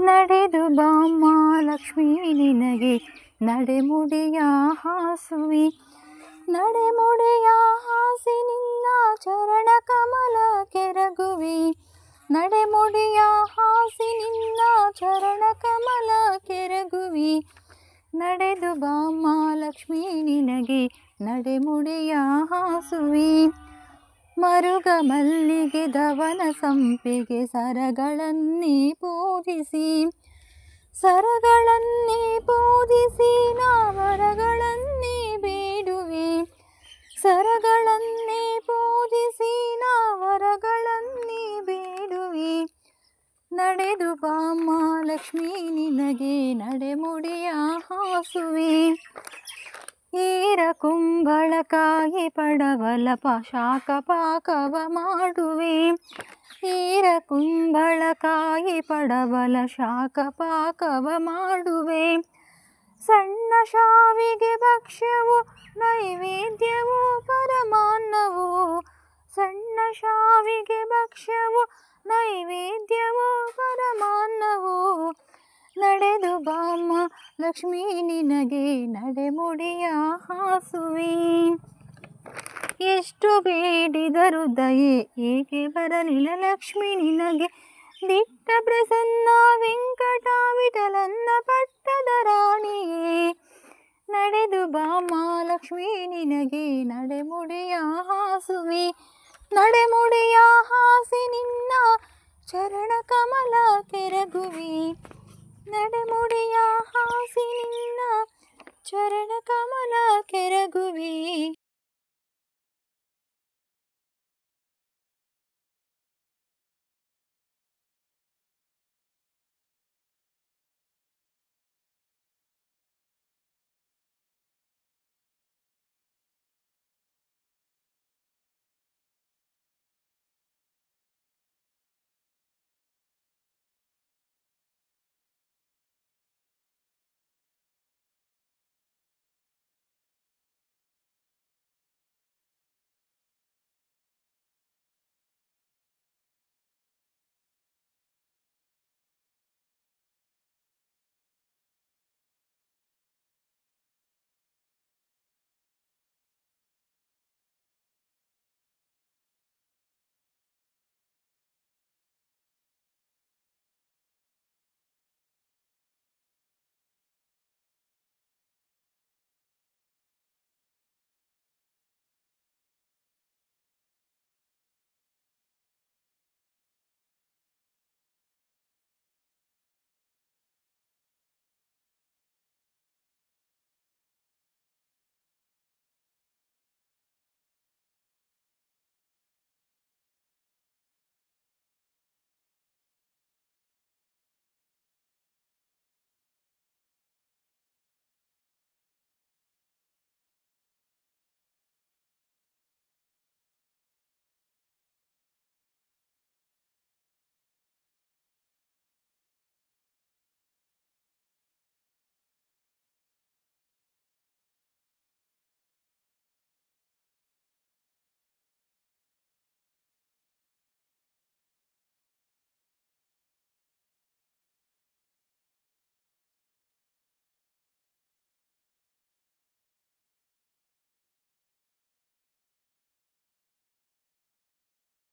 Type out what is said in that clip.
ನಡೆದು ಬಾಮ್ಮ ಲಕ್ಷ್ಮೀ ನಿನಗೆ ನಡೆಮುಡಿಯ ಹಾಸುವಿ. ನಡೆಮುಡಿಯ ಹಾಸಿ ನಿನ್ನ ಚರಣ ಕಮಲ ಕೆರಗುವಿ. ನಡೆಮುಡಿಯ ಹಾಸಿ ನಿನ್ನ ಚರಣ ಕಮಲ ಕೆರಗುವಿ. ನಡೆದು ಬಾಮ್ಮ ಲಕ್ಷ್ಮೀ ನಿನಗೆ ನಡೆಮುಡಿಯ ಹಾಸುವಿ. ಮರುಗ ಮಲ್ಲಿಗೆ ಧವನ ಸಂಪಿಗೆ ಸರಗಳನ್ನೇ ಪೂಜಿಸಿ ಸರಗಳನ್ನೇ ಪೂಜಿಸಿ ನಾವರಗಳನ್ನೇ ಬೇಡುವೆ, ಸರಗಳನ್ನೇ ಪೂಜಿಸಿ ನಾವರಗಳನ್ನೇ ಬೇಡುವೆ. ನಡೆದು ಬಾಮ್ಮ ಲಕ್ಷ್ಮೀ, ನಿನಗೆ ನಡೆಮುಡಿಯ ಹಾಸುವೆ. ಈರ ಕುಂಬಳಕಾಯಿ ಪಡವಲ ಶಾಖ ಪಾಕವ ಮಾಡುವೆ. ಈರ ಕುಂಬಳಕಾಯಿ ಪಡವಲ ಶಾಖ ಪಾಕವ ಮಾಡುವೆ. ಸಣ್ಣ ಶಾವಿಗೆ ಭಕ್ಷ್ಯವು, ನೈವೇದ್ಯವು, ಪರಮಾನ್ನವು. ಸಣ್ಣ ಶಾವಿಗೆ ಭಕ್ಷ್ಯವು ನೈವೇದ್ಯವು ಲಕ್ಷ್ಮೀ, ನಿನಗೆ ನಡೆಮುಡಿಯ ಹಾಸುವೆ. ಎಷ್ಟು ಬೇಡಿದರು ದಯೆ ಏಕೆ ಬರಲಿಲ್ಲ. ಲಕ್ಷ್ಮಿ, ನಿನಗೆ ದಿಟ್ಟ ಪ್ರಸನ್ನ ವೆಂಕಟ ವಿಠಲನ್ನ ಪಟ್ಟದ ರಾಣಿಯೇ. ನಡೆದು ಬಾಮ್ಮ ಲಕ್ಷ್ಮೀ, ನಿನಗೆ ನಡೆಮುಡಿಯ ಹಾಸುವೆ. ನಡೆಮುಡಿಯ ಹಾಸಿ ನಿನ್ನ ಚರಣ ಕಮಲ ಕೆರಗುವಿ. ನಡೆಮುಡಿಯ ಹಾಸಿ ನಿನ್ನ ಚರಣ ಕಮಲ ಕೆರಗುವಿ.